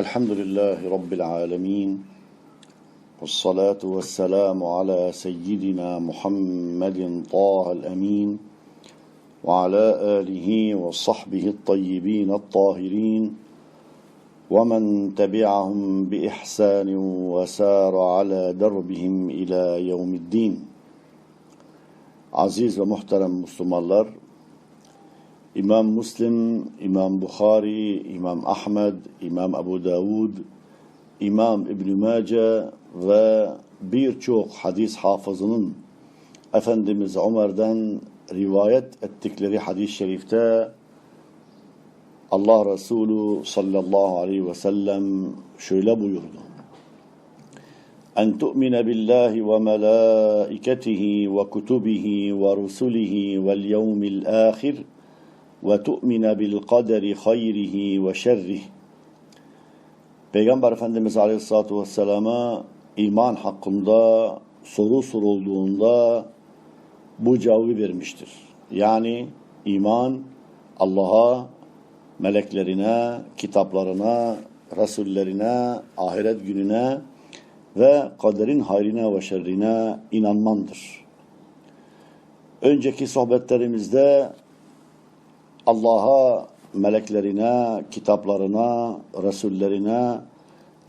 الحمد لله رب العالمين والصلاة والسلام على سيدنا محمد طه الأمين وعلى آله وصحبه الطيبين الطاهرين ومن تبعهم بإحسان وسار على دربهم إلى يوم الدين. ve muhterem Müslümanlar, İmam Müslim, İmam Bukhari, İmam Ahmed, İmam Ebu Davud, İmam İbn Mace ve birçok hadis hafızının Efendimiz Ömer'den rivayet ettikleri hadis-i şerifte Allah Resulü sallallahu aleyhi ve sellem şöyle buyurdu. أن تؤمن بالله وملائكته وكتبه ورسله واليوم الآخر وتؤمن بالقدر خيره وشره Peygamber Efendimiz Aleyhisselatü Vesselam'a iman hakkında soru sorulduğunda bu cevabı vermiştir. Yani iman Allah'a, meleklerine, kitaplarına, Resullerine, ahiret gününe ve kaderin hayrine ve şerrine inanmandır. Önceki sohbetlerimizde Allah'a, meleklerine, kitaplarına, Resullerine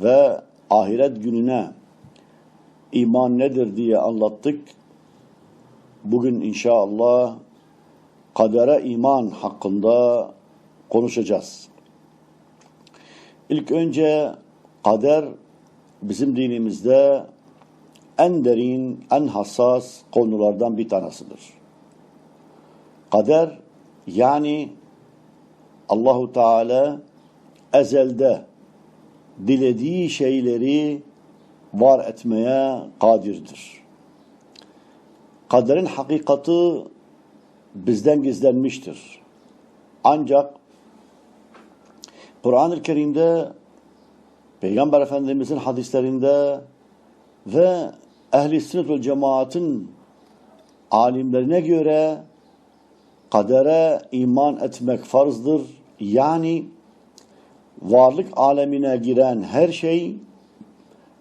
ve ahiret gününe iman nedir diye anlattık. Bugün inşallah kadere iman hakkında konuşacağız. İlk önce kader bizim dinimizde en derin, en hassas konulardan bir tanesidir. Kader yani Allahu Teala ezelde dilediği şeyleri var etmeye kadirdir. Kaderin hakikati bizden gizlenmiştir. Ancak Kur'an-ı Kerim'de Peygamber Efendimizin hadislerinde ve ehli sünnet ve cemaatin alimlerine göre kadere iman etmek farzdır. Yani varlık alemine giren her şey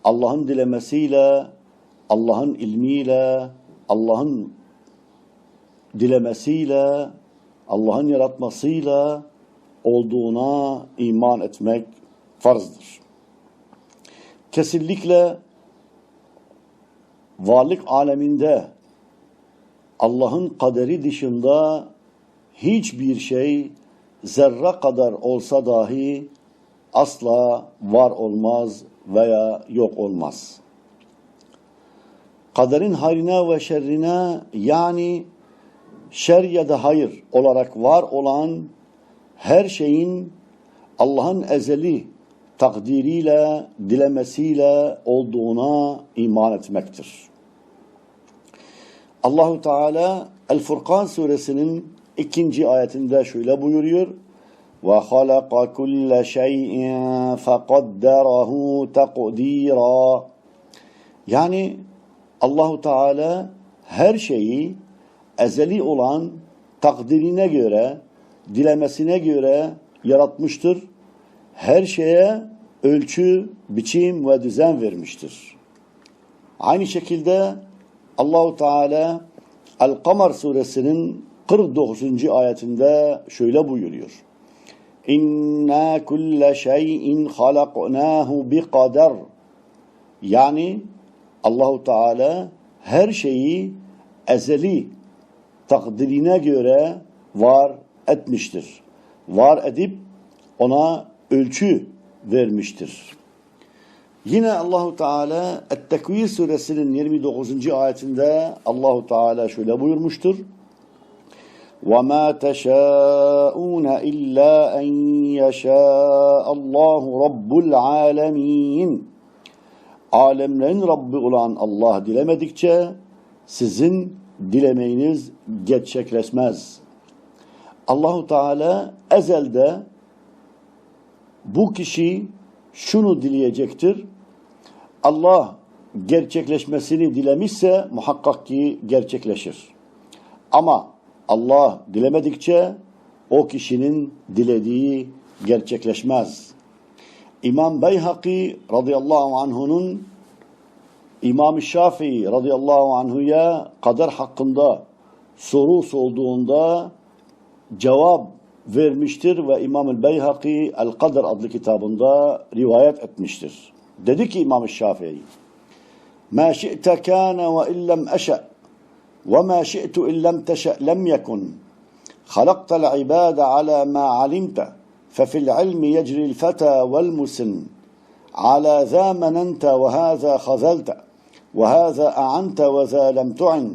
Allah'ın dilemesiyle, Allah'ın ilmiyle, Allah'ın dilemesiyle, Allah'ın yaratmasıyla olduğuna iman etmek farzdır. Kesinlikle varlık aleminde Allah'ın kaderi dışında hiçbir şey zerre kadar olsa dahi asla var olmaz veya yok olmaz. Kaderin hayrine ve şerrine yani şer ya da hayır olarak var olan her şeyin Allah'ın ezeli takdiriyle, dilemesiyle olduğuna iman etmektir. Allahu Teala El-Furkan suresinin ikinci ayetinde şöyle buyuruyor. وَخَلَقَ كُلَّ شَيْءٍ فَقَدَّرَهُ تَقْدِيرًا Yani Allahu Teala her şeyi ezeli olan takdirine göre, dilemesine göre yaratmıştır. Her şeye ölçü, biçim ve düzen vermiştir. Aynı şekilde Allahu Teala El-Kamar suresinin 49. ayetinde şöyle buyuruyor. İnna kulle şeyin halaknahu bi kader. Yani Allahu Teala her şeyi ezeli takdirine göre var etmiştir. Var edip ona ölçü vermiştir. Yine Allahu Teala Et-Tekvir suresinin 29. ayetinde Allahu Teala şöyle buyurmuştur. وَمَا تَشَاءُونَ إِلَّا أَنْ يَشَاءَ اللّٰهُ رَبُّ الْعَالَمِينَ Alemlerin Rabbi olan Allah dilemedikçe sizin dilemeyiniz gerçekleşmez. Allahu Teala ezelde bu kişi şunu dileyecektir. Allah gerçekleşmesini dilemişse muhakkak ki gerçekleşir. Ama Allah dilemedikçe o kişinin dilediği gerçekleşmez. İmam Beyhaki radıyallahu anh'unun İmam Şafii radıyallahu anhu'ya kader hakkında soru sorduğunda cevap vermiştir ve İmam Beyhaki El Kader adlı kitabında rivayet etmiştir. Dedi ki İmam Şafii Ma şi'te kâne ve illem eşe ve ma şi'tu illem teşe lem yekun خلقت العباد على ما علمت ففي العلم يجري الفتى والمسن. على ذا مننت وهذا خذلت وهذا أعنت وذا لم تعن.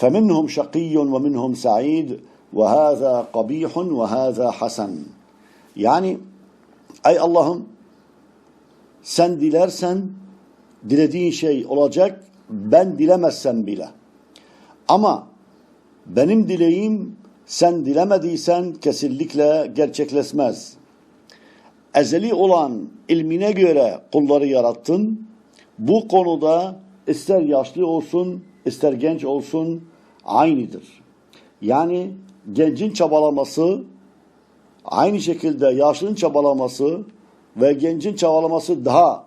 فمنهم شقي ومنهم سعيد وهذا قبيح وهذا حسن. Yani ey Allah'ım sen dilersen dilediğin şey olacak ben dilemezsem bile. Ama benim dileğim sen dilemediysen kesinlikle gerçekleşmez. Ezeli olan ilmine göre kulları yarattın. Bu konuda ister yaşlı olsun, ister genç olsun aynıdır. Yani gencin çabalaması, aynı şekilde yaşlının çabalaması ve gencin çabalaması daha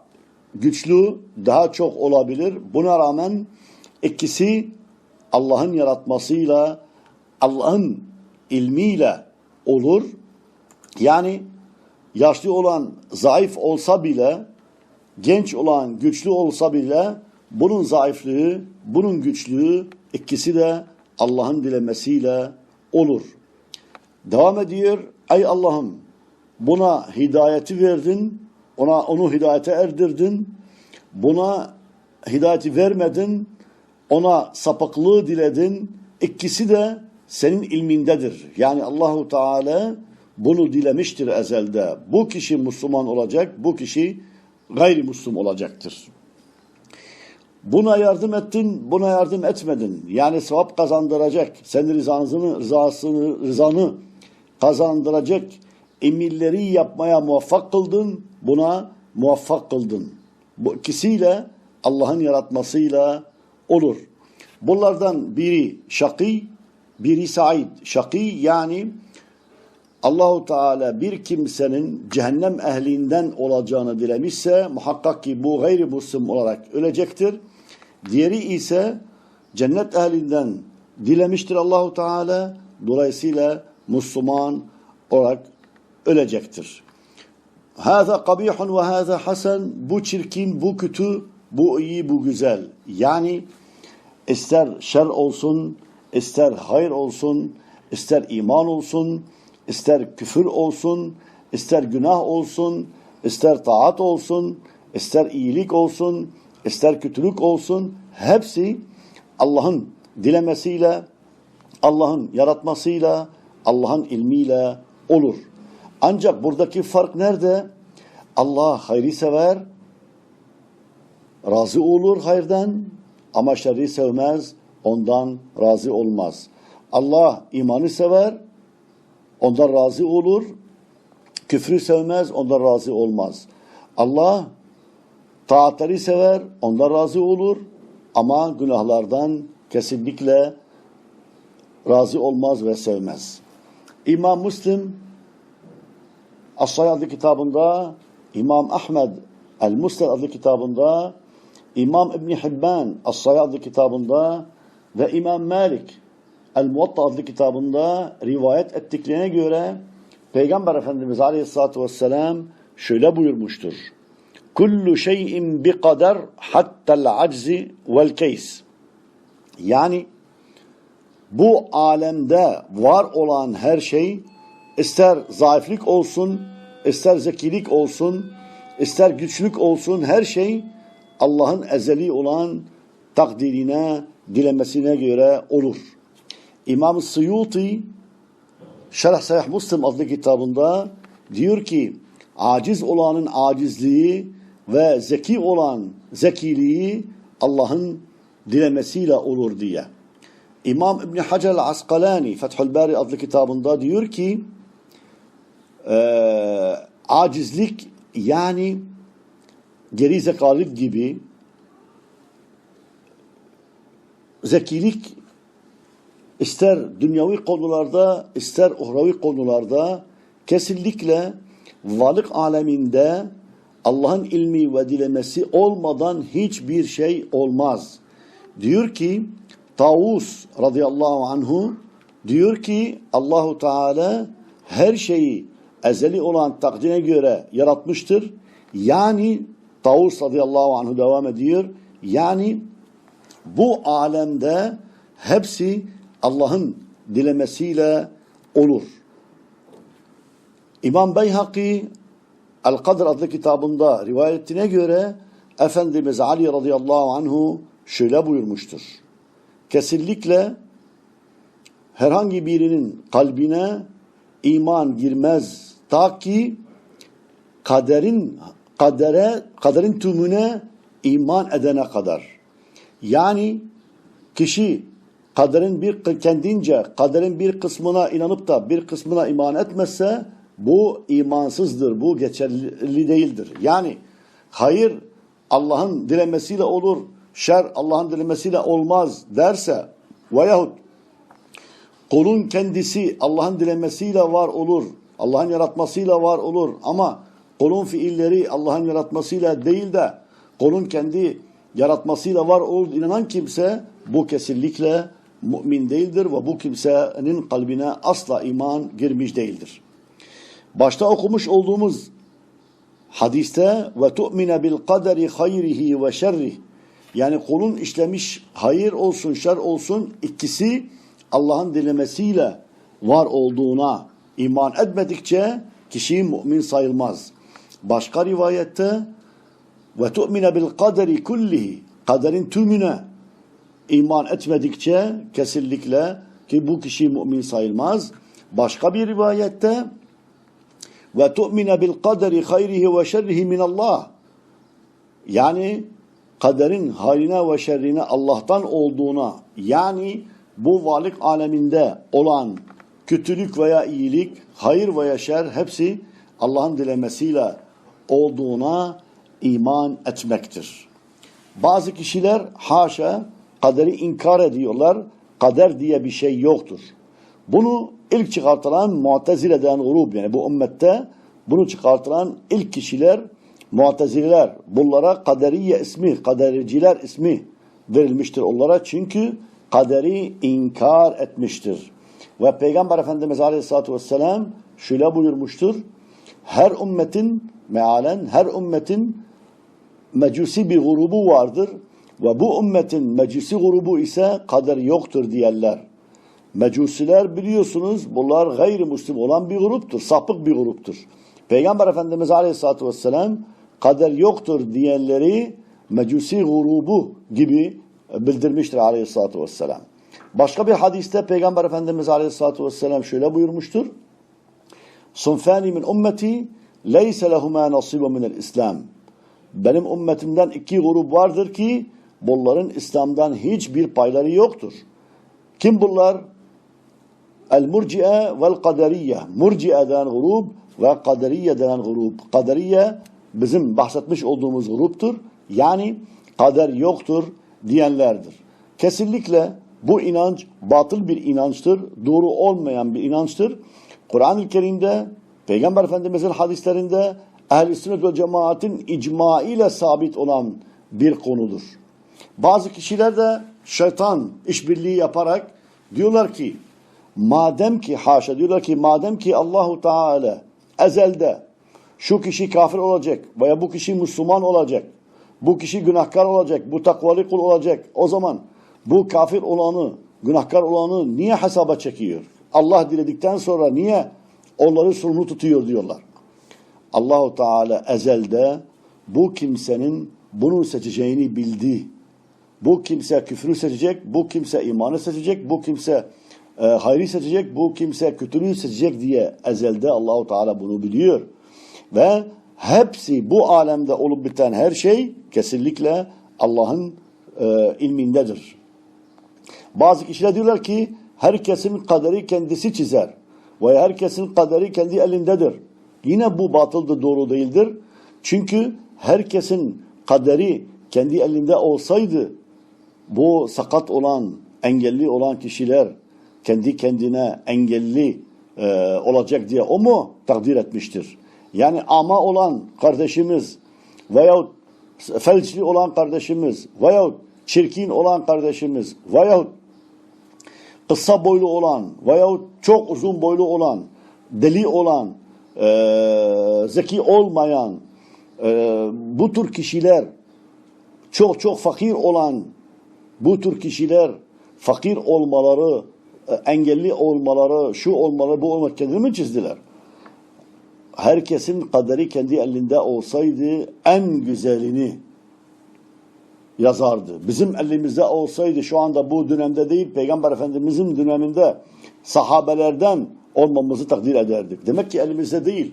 güçlü, daha çok olabilir. Buna rağmen ikisi Allah'ın yaratmasıyla, Allah'ın ilmiyle olur. Yani yaşlı olan zayıf olsa bile, genç olan güçlü olsa bile bunun zayıflığı, bunun güçlüğü ikisi de Allah'ın dilemesiyle olur. Devam ediyor. Ey Allah'ım buna hidayeti verdin, ona onu hidayete erdirdin. Buna hidayeti vermedin, ona sapıklığı diledin. İkisi de senin ilmindedir. Yani Allahu Teala bunu dilemiştir ezelde. Bu kişi Müslüman olacak, bu kişi gayrimüslim olacaktır. Buna yardım ettin, buna yardım etmedin. Yani sevap kazandıracak, senin rızanı, rızasını, rızanı kazandıracak emirleri yapmaya muvaffak kıldın, buna muvaffak kıldın. Bu ikisiyle Allah'ın yaratmasıyla olur. Bunlardan biri şakî, biri said. Şakî yani Allahu Teala bir kimsenin cehennem ehlinden olacağını dilemişse muhakkak ki bu gayrimüslim olarak ölecektir. Diğeri ise cennet ehlinden dilemiştir Allahu Teala. Dolayısıyla Müslüman olarak ölecektir. Hâzâ kabihun ve hâzâ hasen. Bu çirkin, bu kötü, bu iyi, bu güzel. Yani ister şer olsun, ister hayır olsun, ister iman olsun, ister küfür olsun, ister günah olsun, ister taat olsun, ister iyilik olsun, ister kötülük olsun, hepsi Allah'ın dilemesiyle, Allah'ın yaratmasıyla, Allah'ın ilmiyle olur. Ancak buradaki fark nerede? Allah hayri sever, razı olur hayırdan ama şerri sevmez, ondan razı olmaz. Allah imanı sever, ondan razı olur. Küfrü sevmez, ondan razı olmaz. Allah taatları sever, ondan razı olur. Ama günahlardan kesinlikle razı olmaz ve sevmez. İmam Müslim As-Say adlı kitabında, İmam Ahmed El-Musned adlı kitabında, İmam İbni Hibban As-Say adlı kitabında ve İmam Malik El-Muvatta adlı kitabında rivayet ettiklerine göre Peygamber Efendimiz Aleyhisselatü Vesselam şöyle buyurmuştur. Kullu şeyin bi kader hattel aczi vel keys. Yani bu alemde var olan her şey ister zayıflık olsun, ister zekilik olsun, ister güçlük olsun her şey Allah'ın ezeli olan takdirine, dilemesine göre olur. İmam Suyuti Şerh Sahih Müslim adlı kitabında diyor ki aciz olanın acizliği ve zeki olan zekiliği Allah'ın dilemesiyle olur diye. İmam İbni Hacer el-Askalani Fethül Bari adlı kitabında diyor ki e, acizlik yani geri zekalık gibi zekilik ister dünyavi konularda ister uhravi konularda kesinlikle varlık aleminde Allah'ın ilmi ve dilemesi olmadan hiçbir şey olmaz. Diyor ki Tavus radıyallahu anhu diyor ki Allahu Teala her şeyi ezeli olan takdine göre yaratmıştır. Yani Tavus radıyallahu anhu devam ediyor. Yani bu alemde hepsi Allah'ın dilemesiyle olur. İmam Beyhaki El-Kadr adlı kitabında rivayetine göre Efendimiz Ali radıyallahu anhu şöyle buyurmuştur. Kesinlikle herhangi birinin kalbine iman girmez ta ki kaderin kadere kaderin tümüne iman edene kadar. Yani kişi kaderin bir kendince kaderin bir kısmına inanıp da bir kısmına iman etmezse bu imansızdır. Bu geçerli değildir. Yani hayır Allah'ın dilemesiyle olur, şer Allah'ın dilemesiyle olmaz derse veyahut kulun kendisi Allah'ın dilemesiyle var olur, Allah'ın yaratmasıyla var olur ama kulun fiilleri Allah'ın yaratmasıyla değil de kulun kendi yaratmasıyla var olur inanan kimse bu kesinlikle mümin değildir ve bu kimsenin kalbine asla iman girmiş değildir. Başta okumuş olduğumuz hadiste ve tu'mine bil kaderi hayrihi ve şerrih yani kulun işlemiş hayır olsun şer olsun ikisi Allah'ın dilemesiyle var olduğuna iman etmedikçe kişi mümin sayılmaz. Başka rivayette ve tu'mine bil kaderi kullihi kaderin tümüne iman etmedikçe kesinlikle ki bu kişi mümin sayılmaz. Başka bir rivayette ve tu'mine bil kaderi hayrihi ve şerrihi min Allah. Yani kaderin hayrine ve şerrine Allah'tan olduğuna yani bu varlık aleminde olan kötülük veya iyilik, hayır veya şer hepsi Allah'ın dilemesiyle olduğuna iman etmektir. Bazı kişiler haşa kaderi inkar ediyorlar. Kader diye bir şey yoktur. Bunu ilk çıkartılan Mu'tezile'den grup yani bu ümmette bunu çıkartılan ilk kişiler Mu'tezileler. Bunlara kaderiye ismi, kadericiler ismi verilmiştir onlara. Çünkü kaderi inkar etmiştir. Ve Peygamber Efendimiz Aleyhisselatü Vesselam şöyle buyurmuştur. Her ümmetin mealen her ümmetin mecusi bir grubu vardır ve bu ümmetin mecusi grubu ise kader yoktur diyenler. Mecusiler biliyorsunuz bunlar gayrimüslim olan bir gruptur, sapık bir gruptur. Peygamber Efendimiz Aleyhisselatü Vesselam kader yoktur diyenleri mecusi grubu gibi bildirmiştir Aleyhisselatü Vesselam. Başka bir hadiste Peygamber Efendimiz Aleyhisselatü Vesselam şöyle buyurmuştur. Sunfani min ümmeti leyse lehuma nasibu minel İslam. Benim ümmetimden iki grup vardır ki bunların İslam'dan hiçbir payları yoktur. Kim bunlar? El-Murci'e vel-Kaderiye. Murci'e denen grup ve Kaderiye denen grup. Kaderiye bizim bahsetmiş olduğumuz gruptur. Yani kader yoktur diyenlerdir. Kesinlikle bu inanç batıl bir inançtır. Doğru olmayan bir inançtır. Kur'an-ı Kerim'de Peygamber Efendimiz'in hadislerinde ehl-i sünnet ve cemaatin icma ile sabit olan bir konudur. Bazı kişiler de şeytan işbirliği yaparak diyorlar ki madem ki haşa diyorlar ki madem ki Allahu Teala ezelde şu kişi kafir olacak veya bu kişi Müslüman olacak, bu kişi günahkar olacak, bu takvalı kul olacak. O zaman bu kafir olanı, günahkar olanı niye hesaba çekiyor? Allah diledikten sonra niye onları sorumlu tutuyor diyorlar. Allahu Teala ezelde bu kimsenin bunu seçeceğini bildi. Bu kimse küfrü seçecek, bu kimse imanı seçecek, bu kimse e, hayrı seçecek, bu kimse kötülüğü seçecek diye ezelde Allahu Teala bunu biliyor. Ve hepsi bu alemde olup biten her şey kesinlikle Allah'ın e, ilmindedir. Bazı kişiler diyorlar ki herkesin kaderi kendisi çizer ve herkesin kaderi kendi elindedir. Yine bu batıldır, doğru değildir. Çünkü herkesin kaderi kendi elinde olsaydı bu sakat olan, engelli olan kişiler kendi kendine engelli e, olacak diye o mu takdir etmiştir? Yani ama olan kardeşimiz veyahut felçli olan kardeşimiz veyahut çirkin olan kardeşimiz veyahut kısa boylu olan veyahut çok uzun boylu olan, deli olan, eee, zeki olmayan eee, bu tür kişiler çok çok fakir olan bu tür kişiler fakir olmaları, e, engelli olmaları, şu olmaları, bu olmaları kendini çizdiler? Herkesin kaderi kendi elinde olsaydı en güzelini yazardı. Bizim elimizde olsaydı şu anda bu dönemde değil Peygamber Efendimizin döneminde sahabelerden olmamızı takdir ederdik. Demek ki elimizde değil.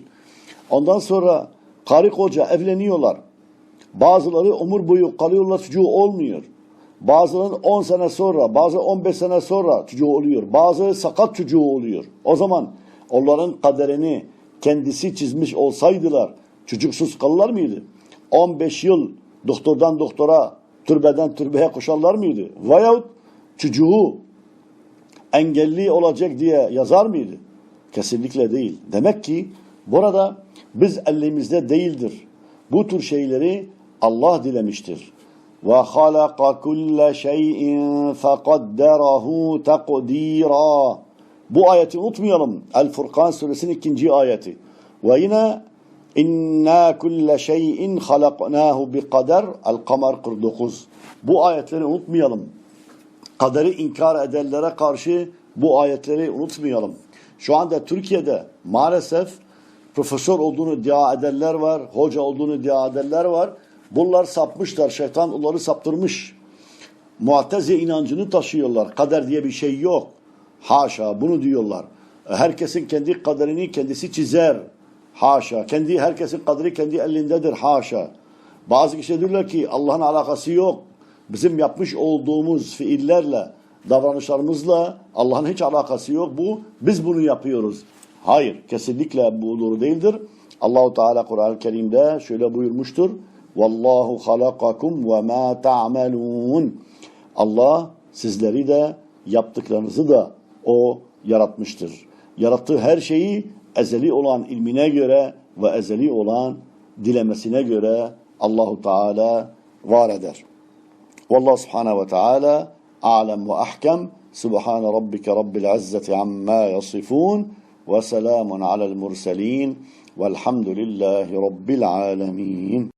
Ondan sonra karı koca evleniyorlar. Bazıları umur boyu kalıyorlar çocuğu olmuyor. Bazılarının 10 sene sonra, bazı 15 sene sonra çocuğu oluyor. Bazı sakat çocuğu oluyor. O zaman onların kaderini kendisi çizmiş olsaydılar çocuksuz kalırlar mıydı? 15 yıl doktordan doktora, türbeden türbeye koşarlar mıydı? Veyahut çocuğu engelli olacak diye yazar mıydı? Kesinlikle değil. Demek ki burada biz elimizde değildir. Bu tür şeyleri Allah dilemiştir. Ve halaka kulle şeyin fekadderahu takdira. Bu ayeti unutmayalım. El Furkan suresinin ikinci ayeti. Ve yine inna kulle şeyin halaknahu bi kader. El Kamer 49. Bu ayetleri unutmayalım. Kaderi inkar edenlere karşı bu ayetleri unutmayalım. Şu anda Türkiye'de maalesef profesör olduğunu iddia edenler var, hoca olduğunu iddia edenler var. Bunlar sapmışlar, şeytan onları saptırmış. Muatteze inancını taşıyorlar. Kader diye bir şey yok. Haşa bunu diyorlar. Herkesin kendi kaderini kendisi çizer. Haşa. Kendi herkesin kaderi kendi elindedir. Haşa. Bazı kişiler diyorlar ki Allah'ın alakası yok. Bizim yapmış olduğumuz fiillerle, davranışlarımızla Allah'ın hiç alakası yok. Bu biz bunu yapıyoruz. Hayır, kesinlikle bu doğru değildir. Allahu Teala Kur'an-ı Kerim'de şöyle buyurmuştur. Vallahu halakakum ve ma ta'malun. Allah sizleri de yaptıklarınızı da o yaratmıştır. Yarattığı her şeyi ezeli olan ilmine göre ve ezeli olan dilemesine göre Allahu Teala var eder. Vallahu Subhanahu ve Teala a'lem ve ahkem. Subhane rabbike rabbil izzeti amma yasifun ve selamun alel murselin velhamdülillahi rabbil alemin.